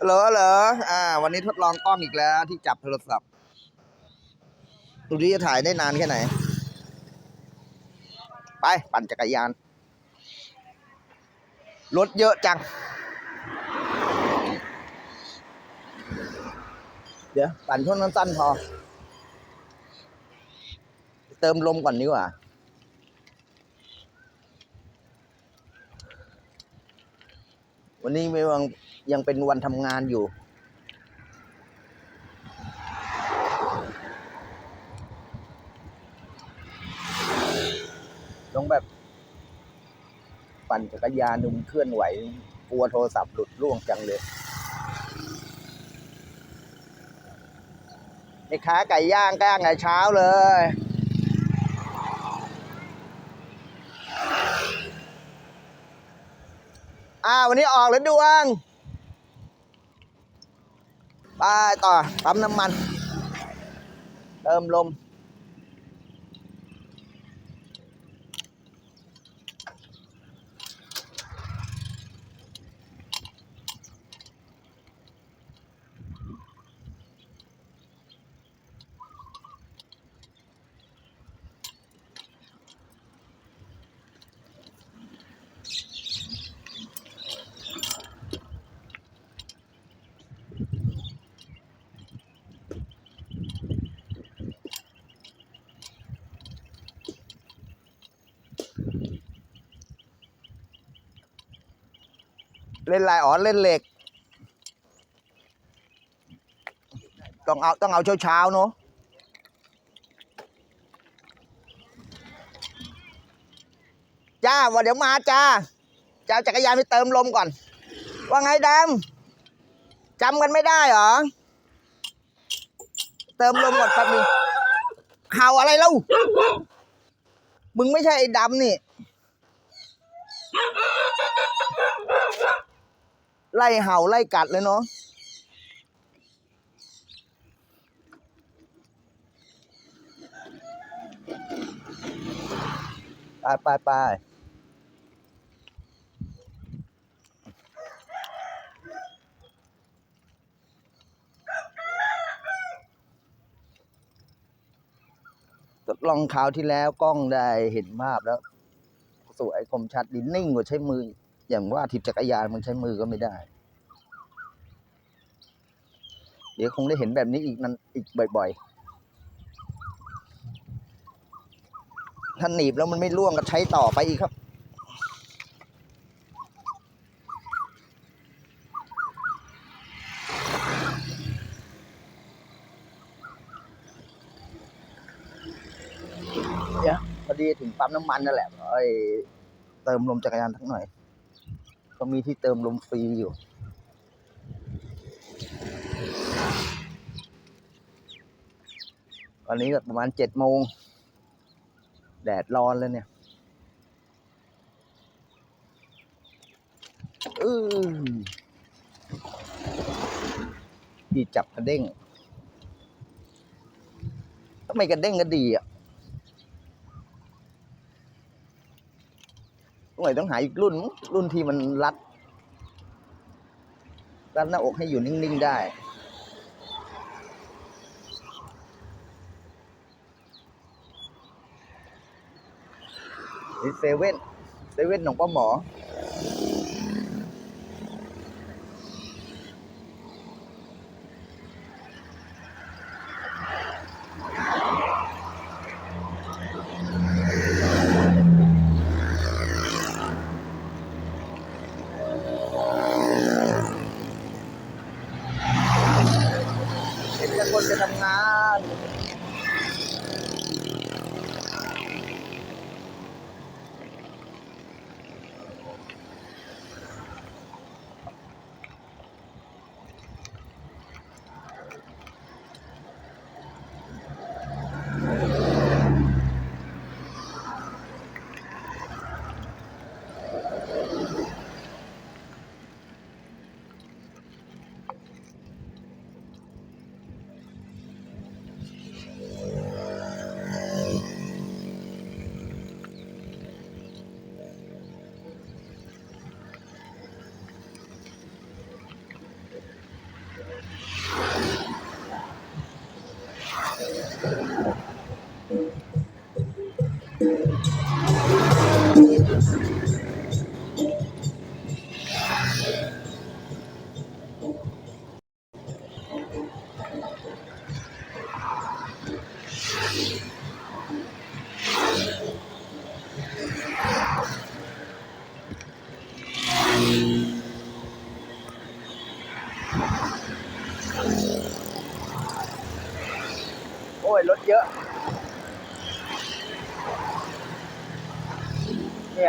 เหรอเหรออ่า วันนี้ทดลองกล้องอีกแล้ว ที่จับโทรศัพท์ดูดิจะถ่ายได้นานแค่ไหน ไป ปั่นจักรยาน รถเยอะจัง เดี๋ยว ปั่นช่วงสั้นๆพอ เติมลมก่อนดีกว่าวันนี้ไม่วัง ยังเป็นวันทำงานอยู่ลงแบบ ปั่นจักรยานดุมเคลื่อนไหว กลัวโทรศัพท์หลุดร่วงจังเลยไอ้ขาไก่ย่างก้างไงเช้าเลยอ่าวันนี้ออกแล้วดวง ไปต่อปั๊มน้ำมัน เติมลม เล่นลายอ๋อเล่นเหล็ก ต้องเอาต้องเอาเช้าเช้าเนาะจ้าว่าเดี๋ยวมาจ้าจะเอาจักรยานไปเติมลมก่อน ว่าไงดำจำกันไม่ได้เหรอ เติมลมก่อนแป๊บนึงเห่าอะไรเล่ามึงไม่ใช่ไอ้ดำนี่ ไล่เห่าไล่กัดเลยเนาะไปไปไปทดลองคราวที่แล้วกล้องได้เห็นภาพแล้ว สวยคมชัดดีนิ่งกว่าใช้มืออ อย่างว่าทิพจักรยานมันใช้มือก็ไม่ได้ เดี๋ยวคงได้เห็นแบบนี้อีกนั้นอีกบ่อย ๆ ถ้าหนีบแล้วมันไม่ร่วงก็ใช้ต่อไปอีกครับเดี๋ยวพอดีถึงปั๊มน้ำมันนั่นแหละไอ้เติมลมจักรยานทั้งหน่อย ก็มีที่เติมลมฟรีอยู่ ตอนนี้ก็ประมาณเจ็ดโมง แดดร้อนแล้วเนี่ยอือดีจับกระเด้งทำไมกระเด้งก็ดีอะ ต้องหาอีกรุ่น รุ่นที่มันรัด รัดหน้าอกให้อยู่นิ่ง ๆ ได้ เซเว่น เซเว่นของป้าหมอ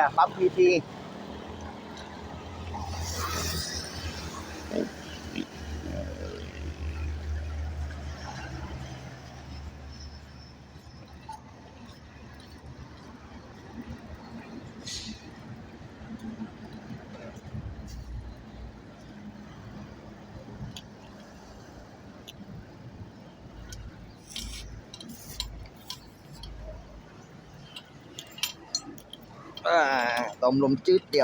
เนี่ ยปั๊มพีที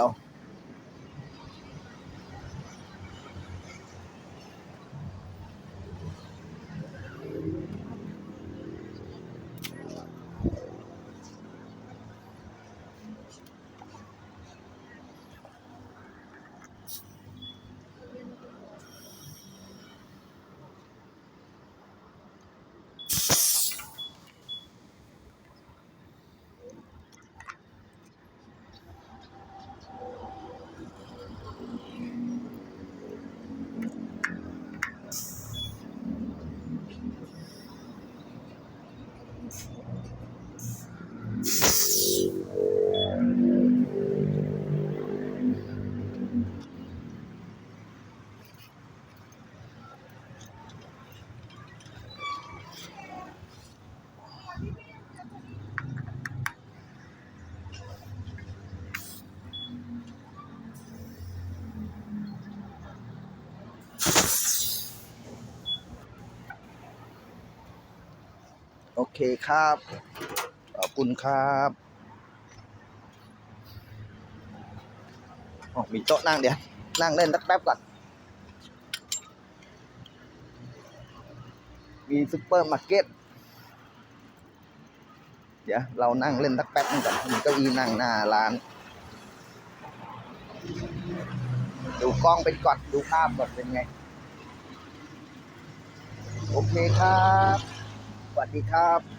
เดียวโอเคครับ ขอบคุณครับอ๋อมีโต๊ะนั่งเดี๋ยว นั่งเล่นสักแป๊บก่อน มีซุปเปอร์มาร์เก็ต เดี๋ยว เรานั่งเล่นสักแป๊บนึงก่อน มีเก้าอี้นั่งหน้าร้าน ดูกล้องเป็นก่อน ดูภาพก่อนเป็นไง โอเคครับ สวัสดีครับ